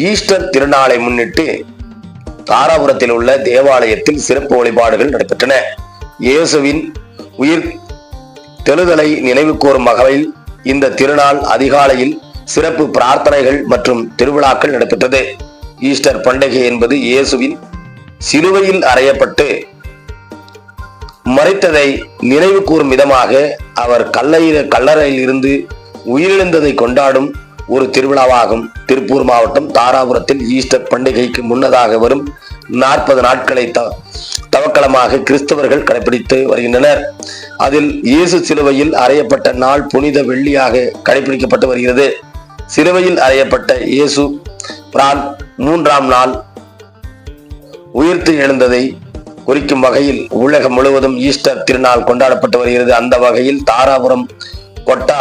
Easter திருநாளை முன்னிட்டு தாராபுரத்தில் உள்ள தேவாலயத்தில் சிறப்பு வழிபாடுகள் நடைபெற்றன. இயேசுவின் உயிர் தெழுதலை நினைவு கூறும் வகையில் இந்த திருநாள் அதிகாலையில் சிறப்பு பிரார்த்தனைகள் மற்றும் திருவிழாக்கள் நடைபெற்றது. ஈஸ்டர் பண்டிகை என்பது இயேசுவின் சிலுவையில் அறையப்பட்டு மறைத்ததை நினைவு கூறும் விதமாக அவர் கல்லையில கல்லறையில் இருந்து உயிரிழந்ததை கொண்டாடும் ஒரு திருவிழாவாகும். திருப்பூர் மாவட்டம் தாராபுரத்தில் ஈஸ்டர் பண்டிகைக்கு முன்னதாக வரும் நாற்பது நாட்களை த தவக்களமாக கிறிஸ்தவர்கள் கடைபிடித்து வருகின்றனர். அதில் இயேசு சிலுவையில் அறையப்பட்ட நாள் புனித வெள்ளியாக கடைபிடிக்கப்பட்டு வருகிறது. சிலுவையில் அறையப்பட்ட இயேசு பிரான் மூன்றாம் நாள் உயிர்த்து எழுந்ததை குறிக்கும் வகையில் உலகம் முழுவதும் ஈஸ்டர் திருநாள் கொண்டாடப்பட்டு வருகிறது. அந்த வகையில் தாராபுரம் கொட்டா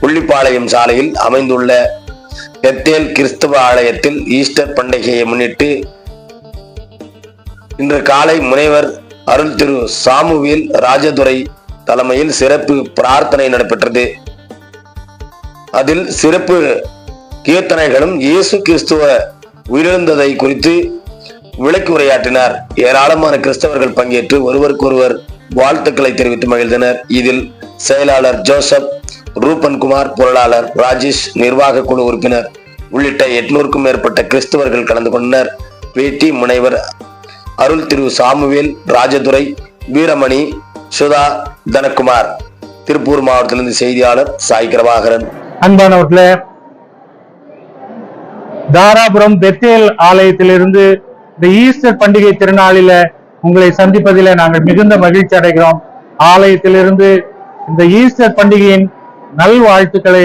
புள்ளிப்பாளையம் சாலையில் அமைந்துள்ள பெத்தேல் கிறிஸ்தவ ஆலயத்தில் ஈஸ்டர் பண்டிகையை முன்னிட்டு இன்று காலை முனைவர் அருள் திரு சாமுவேல் ராஜதுரை தலைமையில் சிறப்பு பிரார்த்தனை நடைபெற்றது. அதில் சிறப்பு கீர்த்தனைகளும் இயேசு கிறிஸ்துவ உயிரிழந்ததை குறித்து விளக்கு உரையாற்றினார். ஏராளமான கிறிஸ்தவர்கள் பங்கேற்று ஒருவருக்கொருவர் வாழ்த்துக்களை தெரிவித்து மகிழ்ந்தனர். இதில் செயலாளர் ஜோசப் ரூபன் குமார் பொருளாளர் ராஜேஷ் நிர்வாக குழு உறுப்பினர் உள்ளிட்ட எட்நூறுக்கும் மேற்பட்ட கிறிஸ்தவர்கள் கலந்து கொண்டனர். பேட்டி முனைவர் அருள் திரு சாமுவேல் ராஜதுரை வீரமணி சுதா தனக்குமார். திருப்பூர் மாவட்டத்திலிருந்து செய்தியாளர் சாய் கிரபாகரன். அன்பானவர்களே தாராபுரம் பெத்தேல் ஆலயத்திலிருந்து இந்த ஈஸ்டர் பண்டிகை திருநாளில உங்களை சந்திப்பதில நாங்கள் மிகுந்த மகிழ்ச்சி அடைகிறோம். ஆலயத்திலிருந்து இந்த ஈஸ்டர் பண்டிகையின் நல்வாழ்த்துக்களை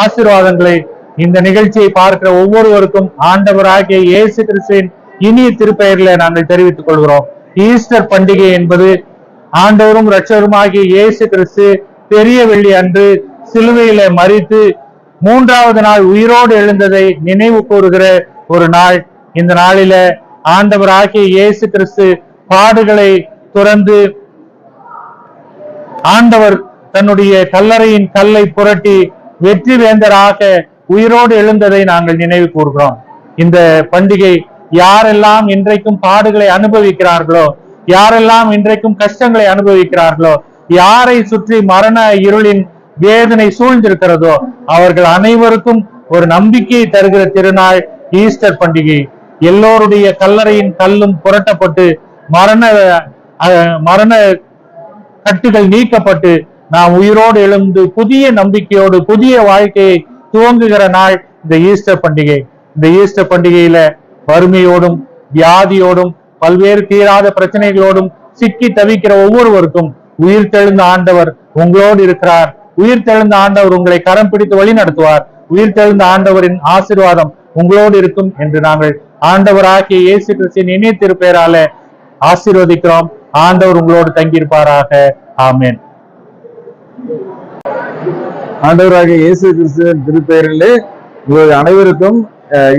ஆசீர்வாதங்களை இந்த நிகழ்ச்சியை பார்க்கிற ஒவ்வொருவருக்கும் ஆண்டவராகிய இயேசு கிறிஸ்துவின் இனிய திருப்பெயரில் நாங்கள் தெரிவித்துக் கொள்கிறோம். ஈஸ்டர் பண்டிகை என்பது ஆண்டவரும் இரட்சகருமாகிய இயேசு கிறிஸ்து பெரிய வெள்ளி அன்று சிலுவையில மறித்து மூன்றாவது நாள் உயிரோடு எழுந்ததை நினைவு கூறுகிற ஒரு நாள். இந்த நாளில ஆண்டவராகிய இயேசு கிறிஸ்து பாடுகளை துறந்து ஆண்டவர் தன்னுடைய கல்லறையின் கல்லை புரட்டி வெற்றி வேந்தராக உயிரோடு எழுந்ததை நாங்கள் நினைவு கூறுகிறோம் இந்த பண்டிகை யாரெல்லாம் இன்றைக்கும் பாடுகளை அனுபவிக்கிறார்களோ யாரெல்லாம் இன்றைக்கும் கஷ்டங்களை அனுபவிக்கிறார்களோ யாரை சுற்றி மரண இருளின் வேதனை சூழ்ந்திருக்கிறதோ அவர்கள் அனைவருக்கும் ஒரு நம்பிக்கையை தருகிற திருநாள் ஈஸ்டர் பண்டிகை. எல்லோருடைய கல்லறையின் கல்லும் புரட்டப்பட்டு மரண மரண கட்டுகள் நீக்கப்பட்டு நாம் உயிரோடு எழுந்து புதிய நம்பிக்கையோடு புதிய வாழ்க்கையை துவங்குகிற நாள் இந்த ஈஸ்டர் பண்டிகை. இந்த ஈஸ்டர் பண்டிகையில வறுமையோடும் வியாதியோடும் பல்வேறு தீராத பிரச்சனைகளோடும் சிக்கி தவிக்கிற ஒவ்வொருவருக்கும் உயிர் தெழுந்த ஆண்டவர் உங்களோடு இருக்கிறார். உயிர் தெழுந்த ஆண்டவர் உங்களை கரம் பிடித்து வழி நடத்துவார். உயிர் தெழுந்த ஆண்டவரின் ஆசிர்வாதம் உங்களோடு இருக்கும் என்று நாங்கள் ஆண்டவர் ஆகிய இயேசு கிறிஸ்தின் இனிய திருப்பெயரால ஆசீர்வதிக்கிறோம். ஆண்டவர் உங்களோடு தங்கியிருப்பாராக. ஆமேன். ஆண்டவராகிய இயேசு கிறிஸ்துவின் திருப்பெயரிலே உங்கள் அனைவருக்கும்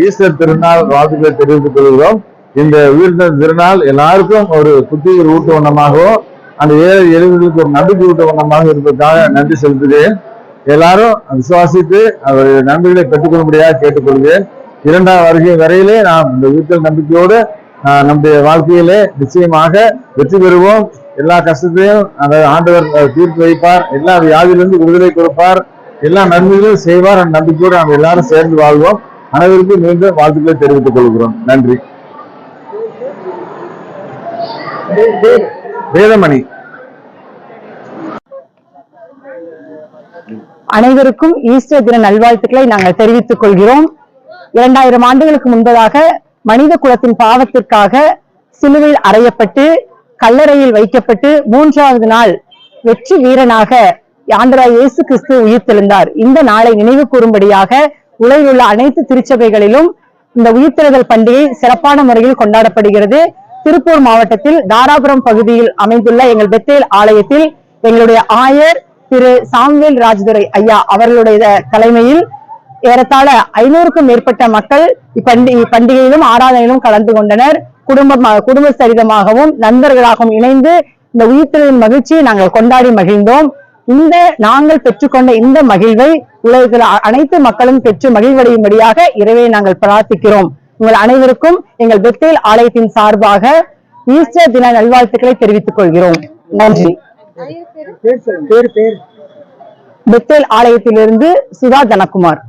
ஈஸ்டர் திருநாள் வாழ்த்துக்களை தெரிவித்துக் கொள்கிறோம். இந்த உயிர்த்த திருநாள் எல்லாருக்கும் ஒரு புத்துயிர் ஊட்ட வண்ணமாகவும் அந்த ஏழை எளிவர்களுக்கு ஒரு நம்பிக்கை ஊட்ட வண்ணமாக இருப்பதற்காக நன்றி செலுத்துகிறேன். எல்லாரும் விசுவாசித்து அவருடைய நன்மைகளை பெற்றுக்கொள்ளும்படியாக கேட்டுக்கொள்கிறேன். இரண்டாம் வருகை வரையிலே நாம் இந்த உயிர்த்தல் நம்பிக்கையோடு நம்முடைய வாழ்க்கையிலே நிச்சயமாக வெற்றி பெறுவோம். எல்லா கஷ்டத்தையும் அந்த ஆண்டவர் தீர்த்து வைப்பார். எல்லா வியாதியிலிருந்து விடுதலை கொடுப்பார். எல்லா நன்மைகளும் செய்வார். அந்த நம்பிக்கையோடு நாம் எல்லாரும் சேர்ந்து வாழ்வோம். அனைவருக்கும் மீண்டும் வாழ்த்துக்களை தெரிவித்துக் கொள்கிறோம். நன்றி. வேதமணி. அனைவருக்கும் ஈஸ்டர் தின நல்வாழ்த்துக்களை நாங்கள் தெரிவித்துக் கொள்கிறோம். இரண்டாயிரம் ஆண்டுகளுக்கு முன்பதாக மனித குலத்தின் பாவத்திற்காக சிலுவையில் அறையப்பட்டு கல்லறையில் வைக்கப்பட்டு மூன்றாவது நாள் வெற்றி வீரனாக ஆண்டவராய் இயேசு கிறிஸ்து உயிர்த்தெழுந்தார். இந்த நாளை நினைவு கூறும்படியாக உலகில் உள்ள அனைத்து திருச்சபைகளிலும் இந்த உயிர்த்தெழுதல் பண்டிகை சிறப்பான முறையில் கொண்டாடப்படுகிறது. திருப்பூர் மாவட்டத்தில் தாராபுரம் பகுதியில் அமைந்துள்ள எங்கள் பெத்தேல் ஆலயத்தில் எங்களுடைய ஆயர் திரு சாம்வேல் ராஜதுரை ஐயா அவர்களுடைய தலைமையில் ஏறத்தாழ ஐநூறுக்கும் மேற்பட்ட மக்கள் இப்பண்டி பண்டிகையிலும் ஆராதனையிலும் கலந்து கொண்டனர். குடும்பம் குடும்ப சரிதமாகவும் நண்பர்களாகவும் இணைந்து இந்த உயிர்த்தெழுதலின் மகிழ்ச்சியை நாங்கள் கொண்டாடி மகிழ்ந்தோம். இந்த நாங்கள் பெற்றுக்கொண்ட இந்த மகிழ்வை உலகில் அ- அனைத்து மக்களும் பெற்று மகிழ்வடையும்படியாக இறைவை நாங்கள் பிரார்த்திக்கிறோம். உங்கள் அனைவருக்கும் எங்கள் பெத்தேல் ஆலயத்தின் சார்பாக ஈஸ்டர் தின நல்வாழ்த்துக்களை தெரிவித்துக் கொள்கிறோம். நன்றி. பெத்தேல் ஆலயத்திலிருந்து சுதா தனகுமார்